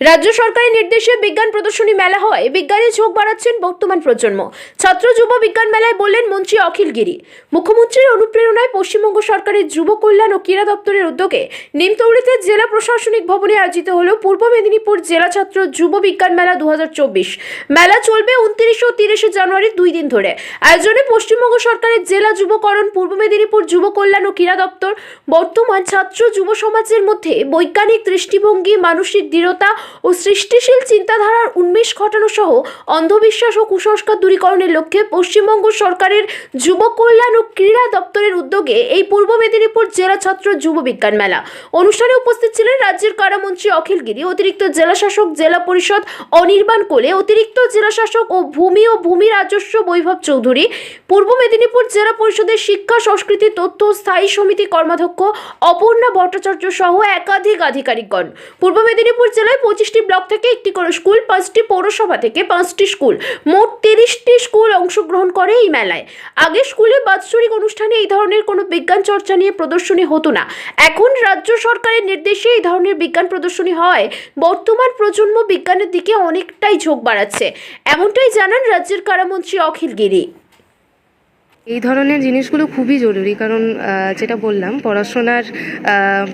রাজ্য সরকারের নির্দেশে বিজ্ঞান প্রদর্শনী মেলা হয় বিজ্ঞানে ঝোঁক বাড়াচ্ছেন বর্তমান প্রজন্ম। ছাত্র যুব বিজ্ঞান মেলায় বললেন মন্ত্রী অখিল গিরি। মুখ্যমন্ত্রীর অনুপ্রেরণায় পশ্চিমবঙ্গ সরকারের যুব কল্যাণ ও ক্রীড়া দপ্তরের উদ্যোগে নিমতৌড়িতে জেলা প্রশাসনিক ভবনে আয়োজিত হল পূর্ব মেদিনীপুর জেলা ছাত্র যুব বিজ্ঞান মেলা দুহাজার চব্বিশ। মেলা চলবে উনত্রিশ ও তিরিশে জানুয়ারি দুই দিন ধরে। আয়োজনে পশ্চিমবঙ্গ সরকারের জেলা যুবকরণ, পূর্ব মেদিনীপুর যুব কল্যাণ ও ক্রীড়া দপ্তর, বর্তমান ছাত্র যুব সমাজের মধ্যে বৈজ্ঞানিক দৃষ্টিভঙ্গি, মানসিক দৃঢ়তা ও সৃষ্টিশীল চিন্তাধারার উন্মেষ ঘটানো সহ অন্ধবিশ্বাস ও কুসংস্কার দূরীকরণের লক্ষ্যে পশ্চিমবঙ্গ সরকারের যুব কল্যাণ ও ক্রীড়া দপ্তরের উদ্যোগে এই পূর্ব মেদিনীপুর জেলা ছাত্র যুব বিজ্ঞান মেলা। অনুষ্ঠানে উপস্থিত ছিলেন রাজ্যের কারামন্ত্রী অখিল গিরি, অতিরিক্ত জেলা শাসক জেলা পরিষদ অনির্বাণ কোলে, অতিরিক্ত জেলা শাসক ও ভূমি ও ভূমি রাজস্ব বৈভব চৌধুরী, পূর্ব মেদিনীপুর জেলা পরিষদের শিক্ষা, সংস্কৃতি, তথ্য স্থায়ী সমিতি কর্মাধ্যক্ষ অপর্ণা ভট্টাচার্য সহ একাধিক আধিকারিকগণ। পূর্ব মেদিনীপুর জেলায় পঁচিশটি ব্লক থেকে একটি করে স্কুল, পাঁচটি পৌরসভা থেকে পাঁচটি স্কুল। মোট তিরিশটি স্কুল অংশগ্রহণ করে এই মেলায়। আগে স্কুলে বাৎসরিক অনুষ্ঠানে এই ধরনের কোনো বিজ্ঞান চর্চা নিয়ে প্রদর্শনী হতো না। এখন রাজ্য সরকারের নির্দেশে এই ধরনের বিজ্ঞান প্রদর্শনী হয়। বর্তমান প্রজন্ম বিজ্ঞানের দিকে অনেকটাই ঝোঁক বাড়াচ্ছে। এমনটাই জানান রাজ্যের কারামন্ত্রী অখিল গিরি। এই ধরনের জিনিসগুলো খুবই জরুরি, কারণ যেটা বললাম, পড়াশোনার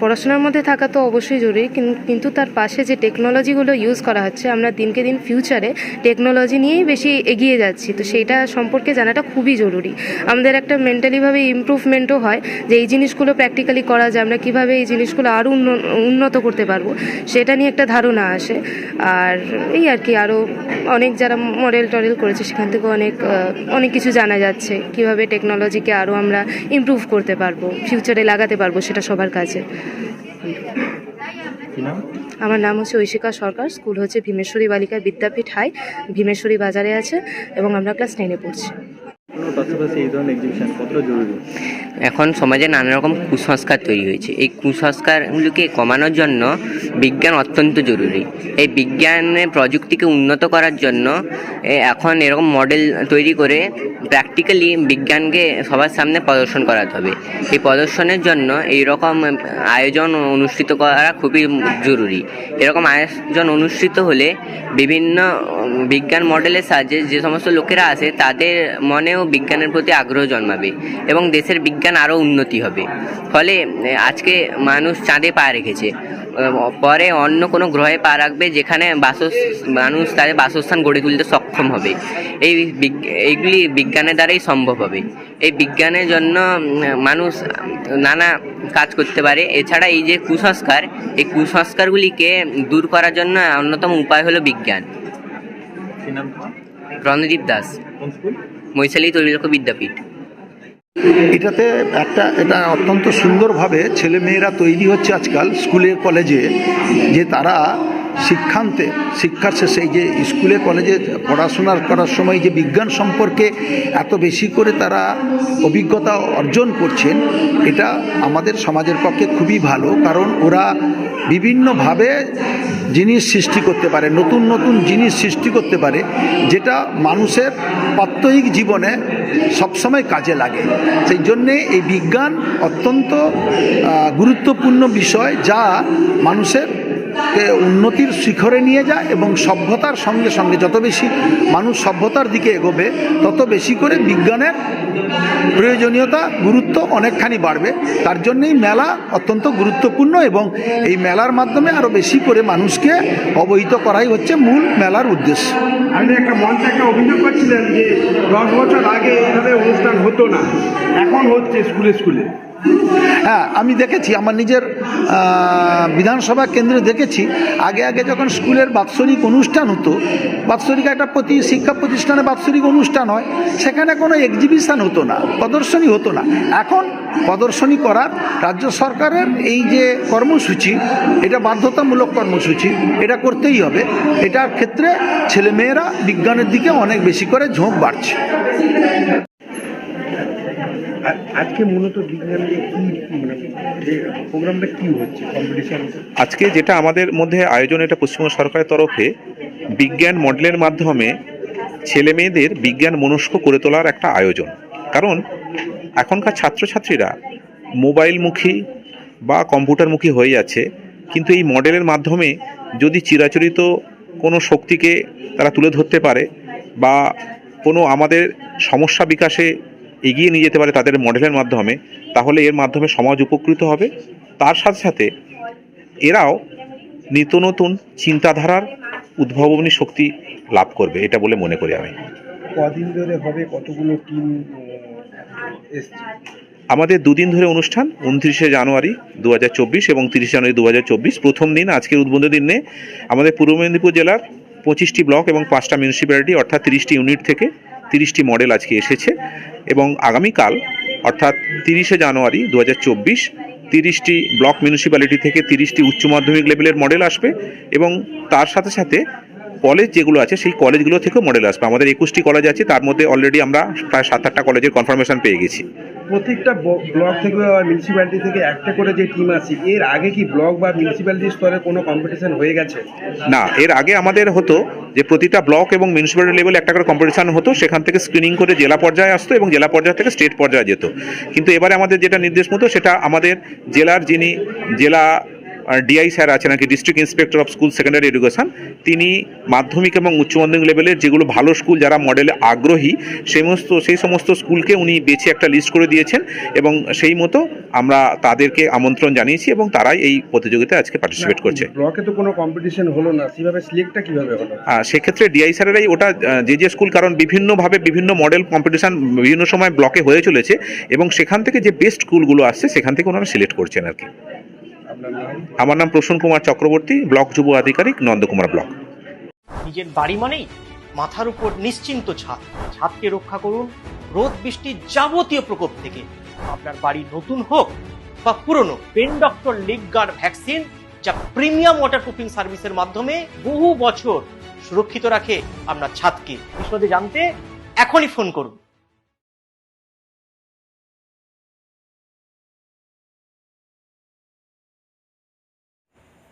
পড়াশোনার মধ্যে থাকা তো অবশ্যই জরুরি কিন্তু তার পাশে যে টেকনোলজিগুলো ইউজ করা হচ্ছে, আমরা দিনকে দিন ফিউচারে টেকনোলজি নিয়েই বেশি এগিয়ে যাচ্ছি, তো সেইটা সম্পর্কে জানাটা খুবই জরুরি। আমাদের একটা মেন্টালিভাবে ইমপ্রুভমেন্টও হয় যে এই জিনিসগুলো প্র্যাকটিক্যালি করা যায়, আমরা কীভাবে এই জিনিসগুলো আরও উন্নত করতে পারব, সেটা নিয়ে একটা ধারণা আসে। আর এই আর কি, আরও অনেক যারা মডেল টডেল করেছে, সেখান থেকে অনেক অনেক কিছু জানা যাচ্ছে, কীভাবে টেকনোলজিকে আরও আমরা ইম্প্রুভ করতে পারব ফিউচারে লাগাতে পারব সেটা সবার কাছে। আমার নাম হচ্ছে ঐশিকা সরকার স্কুল হচ্ছে ভীমেশ্বরী বালিকা বিদ্যাপীঠ হাই ভীমেশ্বরী বাজারে আছে এবং আমরা ক্লাস টেনে পড়ছি। পাশাপাশি এই ধরনের এক্সিবিশন কতটা জরুরি? এখন সমাজে নানা রকম কুসংস্কার তৈরি হয়েছে। এই কুসংস্কারগুলিকে কমানোর জন্য বিজ্ঞান অত্যন্ত জরুরি। এই বিজ্ঞানে প্রযুক্তিকে উন্নত করার জন্য এখন এরকম মডেল তৈরি করে প্র্যাকটিক্যালি বিজ্ঞানকে সবার সামনে প্রদর্শন করাতে হবে। এই প্রদর্শনের জন্য এই রকম আয়োজন অনুষ্ঠিত করা খুবই জরুরি। এরকম আয়োজন অনুষ্ঠিত হলে বিভিন্ন বিজ্ঞান মডেলের সাহায্যে যে সমস্ত লোকেরা আসে, তাদের মনেও বিজ্ঞানের প্রতি আগ্রহ জন্মাবে এবং দেশের বিজ্ঞান আরও উন্নতি হবে। ফলে আজকে মানুষ চাঁদে পা রেখেছে। পরে অন্য কোনো গ্রহে পা রাখবে যেখানে বাসস মানুষ তাদের বাসস্থান গড়ে তুলতে সক্ষম হবে। এই এইগুলি বিজ্ঞানের দ্বারাই সম্ভব হবে। এই বিজ্ঞানের জন্য মানুষ নানা কাজ করতে পারে। এছাড়া এই যে কুসংস্কার এই কুসংস্কারগুলিকে দূর করার জন্য অন্যতম উপায় হলো বিজ্ঞান। রণদীপ দাস। মৈশালী তৈলক বিদ্যাপীঠ। এটাতে একটা এটা অত্যন্ত সুন্দরভাবে ছেলে মেয়েরা তৈরি হচ্ছে আজকাল স্কুলে কলেজে যে তারা শিক্ষান্তে, শিক্ষার শেষে যে স্কুলে, কলেজে পড়াশোনা করার সময় যে বিজ্ঞান সম্পর্কে এত বেশি করে তারা অভিজ্ঞতা অর্জন করছেন, এটা আমাদের সমাজের পক্ষে খুবই ভালো। কারণ ওরা বিভিন্নভাবে জিনিস সৃষ্টি করতে পারে, নতুন নতুন জিনিস সৃষ্টি করতে পারে, যেটা মানুষের প্রাত্যহিক জীবনে সবসময় কাজে লাগে। সেই জন্যে এই বিজ্ঞান অত্যন্ত গুরুত্বপূর্ণ বিষয় যা মানুষের কে উন্নতির শিখরে নিয়ে যায় এবং সভ্যতার সঙ্গে সঙ্গে যত বেশি মানুষ সভ্যতার দিকে এগোবে তত বেশি করে বিজ্ঞানের প্রয়োজনীয়তা গুরুত্ব অনেকখানি বাড়বে। তার জন্যই মেলা অত্যন্ত গুরুত্বপূর্ণ এবং এই মেলার মাধ্যমে আরও বেশি করে মানুষকে অবহিত করাই হচ্ছে মূল মেলার উদ্দেশ্য। আপনি একটা মঞ্চে একটা অভিযোগ করছিলেন যে দশ বছর আগে এইভাবে অনুষ্ঠান হতো না। এখন হচ্ছে স্কুলে স্কুলে। হ্যাঁ আমি দেখেছি আমার নিজের বিধানসভা কেন্দ্রে দেখেছি। আগে আগে যখন স্কুলের বাৎসরিক অনুষ্ঠান হতো, বাৎসরিক একটা প্রতি শিক্ষা প্রতিষ্ঠানে বাৎসরিক অনুষ্ঠান হয়, সেখানে কোনো এক্সিবিশন হতো না, প্রদর্শনী হতো না। এখন প্রদর্শনী করার রাজ্য সরকারের এই যে কর্মসূচি, এটা বাধ্যতামূলক কর্মসূচি, এটা করতেই হবে। এটার ক্ষেত্রে ছেলেমেয়েরা বিজ্ঞানের দিকে অনেক বেশি করে ঝোঁক বাড়ছে। আজকে মূলত মানে প্রোগ্রামটা কি হচ্ছে কম্পিটিশন আজকে যেটা আমাদের মধ্যে আয়োজন, এটা পশ্চিমবঙ্গ সরকারের তরফে বিজ্ঞান মডেলের মাধ্যমে ছেলে মেয়েদের বিজ্ঞান মনস্ক করে তোলার একটা আয়োজন। কারণ এখনকার ছাত্রছাত্রীরা মোবাইলমুখী বা কম্পিউটারমুখী হয়ে যাচ্ছে, কিন্তু এই মডেলের মাধ্যমে যদি চিরাচরিত কোনো শক্তিকে তারা তুলে ধরতে পারে বা কোনো আমাদের সমস্যা বিকাশে এগিয়ে নিয়ে যেতে পারে তাদের মডেলের মাধ্যমে তাহলে এর মাধ্যমে সমাজ উপকৃত হবে। তার সাথে সাথে এরাও নিত্য নতুন চিন্তাধারার উদ্ভাবনী শক্তি লাভ করবে এটা বলে মনে করি আমি। কদিন ধরে হবে কতগুলো টিম আমাদের দুদিন ধরে অনুষ্ঠান উনত্রিশে জানুয়ারি দু হাজার চব্বিশ এবং তিরিশে জানুয়ারি দু হাজার চব্বিশ। প্রথম দিন আজকের উদ্বোধনী দিনে আমাদের পূর্ব মেদিনীপুর জেলার পঁচিশটি ব্লক এবং পাঁচটা মিউনিসিপ্যালিটি অর্থাৎ তিরিশটি ইউনিট থেকে তিরিশটি মডেল আজকে এসেছে এবং আগামীকাল, অর্থাৎ তিরিশে জানুয়ারি দু হাজার চব্বিশ, তিরিশটি ব্লক মিউনিসিপ্যালিটি থেকে তিরিশটি উচ্চ মাধ্যমিক লেভেলের মডেল আসবে এবং তার সাথে সাথে কলেজ যেগুলো আছে সেই কলেজগুলো থেকেও মডেল আসবে। আমাদের একুশটি কলেজ আছে, তার মধ্যে অলরেডি আমরা প্রায় সাত আটটা কলেজের কনফার্মেশন পেয়ে গেছি। প্রত্যেকটা ব্লক থেকে বা মিউনিসিপ্যালিটি থেকে একটা করে যে টিম আছে, এর আগে কি ব্লক বা মিউনিসিপ্যালিটি স্তরে কোনো কম্পিটিশন হয়ে গেছে? না, এর আগে আমাদের হতো যে প্রতিটা ব্লক এবং মিউনিসিপ্যালিটি লেভেলে একটা করে কম্পিটিশান হতো, সেখান থেকে স্ক্রিনিং করে জেলা পর্যায়ে আসতো এবং জেলা পর্যায় থেকে স্টেট পর্যায়ে যেত। কিন্তু এবারে আমাদের যেটা নির্দেশ মতো, সেটা আমাদের জেলার যিনি জেলা ডিআই স্যার আছেন আর কি district inspector of school secondary education তিনি মাধ্যমিক এবং উচ্চ মাধ্যমিক লেভেলের যেগুলো ভালো স্কুল যারা মডেলে আগ্রহী সেই সমস্ত সেই সমস্ত স্কুলকে উনি বেছে একটা লিস্ট করে দিয়েছেন এবং সেই মতো আমরা তাদেরকে আমন্ত্রণ জানিয়েছি এবং তারাই এই প্রতিযোগিতায় আজকে পার্টিসিপেট করছে। ব্লকে তো কোনো কম্পিটিশন হলো না সেভাবে সিলেক্টটা কীভাবে হলো? সেক্ষেত্রে ডিআই স্যারেরাই ওটা যে যে স্কুল কারণ বিভিন্নভাবে বিভিন্ন মডেল কম্পিটিশন বিভিন্ন সময় ব্লকে হয়ে চলেছে এবং সেখান থেকে যে বেস্ট স্কুলগুলো আসছে সেখান থেকে ওনারা সিলেক্ট করছেন আর কি। আমার নাম প্রসূন কুমার চক্রবর্তী, ব্লক যুব আধিকারিক, নন্দকুমার ব্লক। নিজের বাড়ি মানেই মাথার উপর নিশ্চিন্ত ছাদ। ছাদকে রক্ষা করুন রোদ বৃষ্টির যাবতীয় প্রকোপ থেকে। আপনার বাড়ি নতুন হোক বা পুরনো, pen doctor leak guard vaccine, যা প্রিমিয়াম ওয়াটারপ্রুফিং সার্ভিসের মাধ্যমে বহু বছর সুরক্ষিত রাখে আপনার ছাদকে। বিশদে জানতে এখনই ফোন করুন।